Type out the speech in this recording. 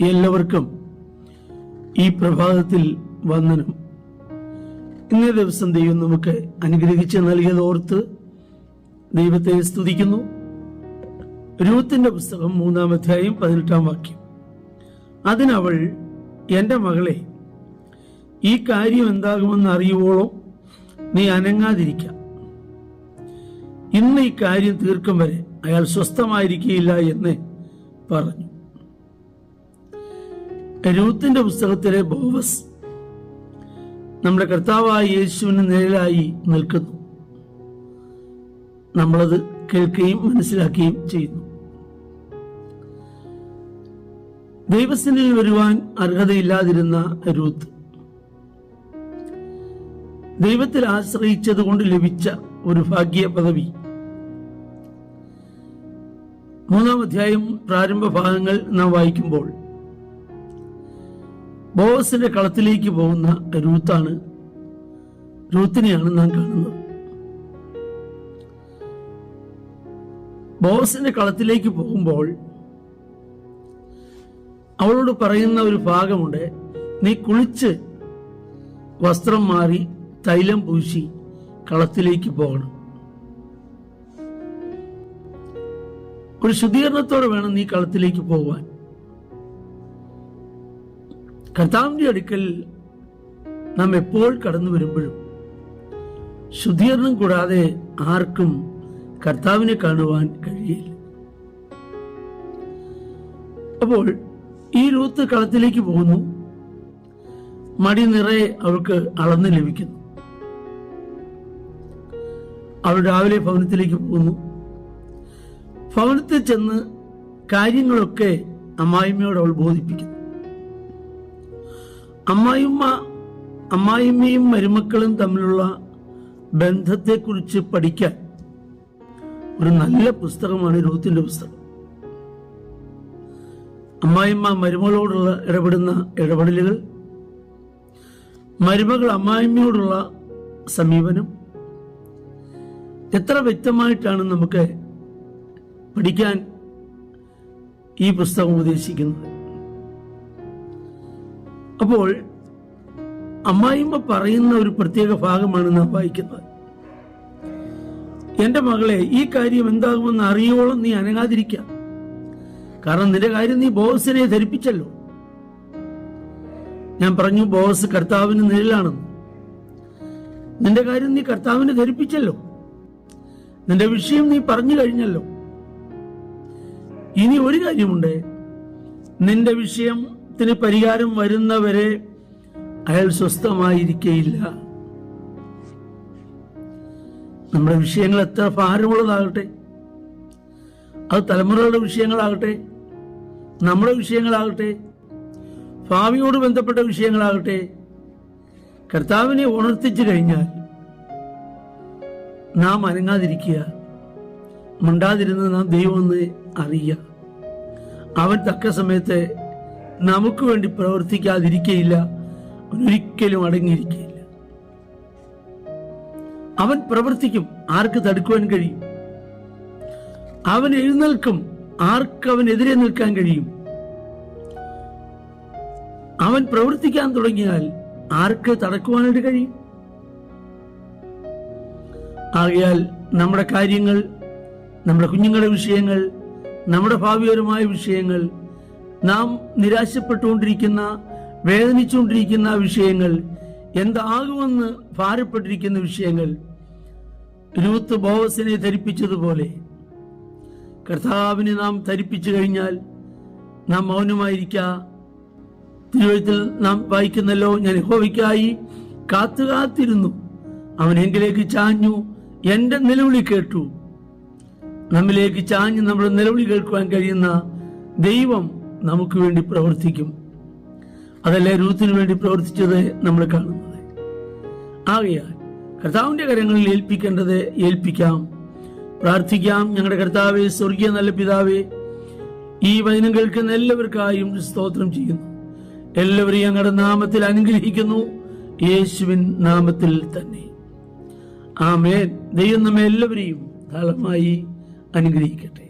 എല്ലാവർക്കും ഈ പ്രഭാതത്തിൽ വന്ദനം. ഇന്നേ ദിവസം ദൈവം നമുക്ക് അനുഗ്രഹിച്ച് നൽകിയത് ഓർത്ത് ദൈവത്തെ സ്തുതിക്കുന്നു. രൂത്തിന്റെ പുസ്തകം മൂന്നാം അധ്യായം പതിനെട്ടാം വാക്യം. അതിനവൾ എന്റെ മകളെ ഈ കാര്യം എന്താകുമെന്ന് അറിയുവോളം നീ അനങ്ങാതിരിക്കാം. ഇന്ന് ഈ കാര്യം തീർക്കും വരെ അയാൾ സ്വസ്ഥമായിരിക്കുകയില്ല എന്ന് പറഞ്ഞു. രൂത്തിന്റെ പുസ്തകത്തിലെ ബോവസ് നമ്മുടെ കർത്താവായ യേശുവിന് നേരിലായി നിൽക്കുന്നു. നമ്മളത് കേൾക്കുകയും മനസ്സിലാക്കുകയും ചെയ്യുന്നു. ദൈവസ്ഥനിൽ വരുവാൻ അർഹതയില്ലാതിരുന്ന രൂത്ത് ദൈവത്തിൽ ആശ്രയിച്ചത് കൊണ്ട് ലഭിച്ച ഒരു ഭാഗ്യ പദവി. മൂന്നാം അധ്യായം പ്രാരംഭ ഭാഗങ്ങൾ നാം വായിക്കുമ്പോൾ ബോവസിന്റെ കളത്തിലേക്ക് പോകുന്ന രൂത്താണ്. രൂത്തിനെയാണ് നാം കാണുന്നത്. ബോസിന്റെ കളത്തിലേക്ക് പോകുമ്പോൾ അവളോട് പറയുന്ന ഒരു ഭാഗമുണ്ട്. നീ കുളിച്ച് വസ്ത്രം മാറി തൈലം പൂശി കളത്തിലേക്ക് പോകണം. ഒരു ശുദ്ധീകരണത്തോടെ വേണം നീ കളത്തിലേക്ക് പോകുവാൻ കർത്താവിന്റെ അടുക്കൽ നാം എപ്പോൾ കടന്നു വരുമ്പോഴും ശുദ്ധീകരണം കൂടാതെ ആർക്കും കർത്താവിനെ കാണുവാൻ കഴിയില്ല. അപ്പോൾ ഈ രൂത്ത് കളത്തിലേക്ക് പോകുന്നു. മടി നിറയെ അവൾക്ക് അളന്ന് ലഭിക്കുന്നു. അവൾ രാവിലെ ഭവനത്തിലേക്ക് പോകുന്നു. ഭവനത്തിൽ ചെന്ന് കാര്യങ്ങളൊക്കെ അമ്മായിമ്മയോട് അവൾ ബോധിപ്പിക്കുന്നു. അമ്മായിമ്മ അമ്മായിമ്മയും മരുമക്കളും തമ്മിലുള്ള ബന്ധത്തെക്കുറിച്ച് പഠിക്കാൻ ഒരു നല്ല പുസ്തകമാണ് രൂത്തിന്റെ പുസ്തകം. അമ്മായിമ്മ മരുമകളോടുള്ള ഇടപെടുന്ന ഇടപെടലുകൾ മരുമകൾ അമ്മായിമ്മയോടുള്ള സമീപനം എത്ര വ്യക്തമായിട്ടാണ് നമുക്ക് പഠിക്കാൻ ഈ പുസ്തകം ഉപദേശിക്കുന്നത് അപ്പോൾ അമ്മായിമ്മ പറയുന്ന ഒരു പ്രത്യേക ഭാഗമാണ് നാം വായിക്കുന്നത്. എന്റെ മകളെ ഈ കാര്യം എന്താകുമെന്ന് അറിയോളം നീ അനങ്ങാതിരിക്കാം. കാരണം നിന്റെ കാര്യം നീ ബോസിനെ ധരിപ്പിച്ചല്ലോ. ഞാൻ പറഞ്ഞു ബോസ് കർത്താവിന് നിഴലാണെന്ന്. നിന്റെ കാര്യം നീ കർത്താവിന് ധരിപ്പിച്ചല്ലോ. നിന്റെ വിഷയം നീ പറഞ്ഞു കഴിഞ്ഞല്ലോ. ഇനി ഒരു കാര്യമുണ്ട്. നിന്റെ വിഷയത്തിന് പരിഹാരം വരുന്നവരെ അയാൾ സ്വസ്ഥമായിരിക്കയില്ല. നമ്മുടെ വിഷയങ്ങൾ എത്ര ഭാരമുള്ളതാകട്ടെ. അത് തലമുറകളുടെ വിഷയങ്ങളാകട്ടെ നമ്മുടെ വിഷയങ്ങളാകട്ടെ ഭാവിയോട് ബന്ധപ്പെട്ട വിഷയങ്ങളാകട്ടെ കർത്താവിനെ ഉണർത്തിച്ചു കഴിഞ്ഞാൽ നാം അനങ്ങാതിരിക്കുക. മിണ്ടാതിരുന്ന് നാം ദൈവമെന്ന് അറിയുക. അവൻ തക്ക സമയത്ത് നമുക്ക് വേണ്ടി പ്രവർത്തിക്കാതിരിക്കയില്ല. ഒരിക്കലും അടങ്ങിയിരിക്കയില്ല. അവൻ പ്രവർത്തിക്കും. ആർക്ക് തടുക്കുവാൻ കഴിയും? അവൻ എഴുന്നേൽക്കും. ആർക്ക് അവനെതിരെ നിൽക്കാൻ കഴിയും? അവൻ പ്രവർത്തിക്കാൻ തുടങ്ങിയാൽ ആർക്ക് തടക്കുവാനായിട്ട് കഴിയും? ആകയാൽ നമ്മുടെ കാര്യങ്ങൾ നമ്മുടെ കുഞ്ഞുങ്ങളുടെ വിഷയങ്ങൾ നമ്മുടെ ഭാവിപരമായ വിഷയങ്ങൾ നാം നിരാശപ്പെട്ടുകൊണ്ടിരിക്കുന്ന വേദനിച്ചുകൊണ്ടിരിക്കുന്ന വിഷയങ്ങൾ എന്താകുമെന്ന് ഭാരപ്പെട്ടിരിക്കുന്ന വിഷയങ്ങൾ രൂത്ത് ബോവസിനെ ധരിപ്പിച്ചതുപോലെ കർത്താവിനെ നാം ധരിപ്പിച്ചു കഴിഞ്ഞാൽ നാം മൗനമായിരിക്ക. തിരുവഴുത്തിൽ നാം വായിക്കുന്നല്ലോ ഞാൻ യഹോവയ്ക്കായി കാത്തു കാത്തിരുന്നു അവൻ എങ്കിലേക്ക് ചാഞ്ഞു എന്റെ നിലവിളി കേട്ടു. നമ്മിലേക്ക് ചാഞ്ഞ് നമ്മുടെ നിലവിളി കേൾക്കുവാൻ കഴിയുന്ന ദൈവം നമുക്ക് വേണ്ടി പ്രവർത്തിക്കും. അതല്ലേ രൂത്തിന് വേണ്ടി പ്രവർത്തിച്ചത് നമ്മൾ കാണുന്നത്. ആകയാൽ കർത്താവിന്റെ കരങ്ങളിൽ ഏൽപ്പിക്കേണ്ടത് ഏൽപ്പിക്കാം. പ്രാർത്ഥിക്കാം. ഞങ്ങളുടെ കർത്താവെ സ്വർഗീയ നല്ല പിതാവെ ഈ വചനം കേൾക്കുന്ന എല്ലാവർക്കായും സ്തോത്രം ചെയ്യുന്നു. എല്ലാവരെയും ഞങ്ങളുടെ നാമത്തിൽ അനുഗ്രഹിക്കുന്നു. യേശുവിൻ നാമത്തിൽ തന്നെ. ആമേൻ. ദൈവം നമ്മെ എല്ലാവരെയും ധാരാളമായി അനുഗ്രഹിക്കട്ടെ.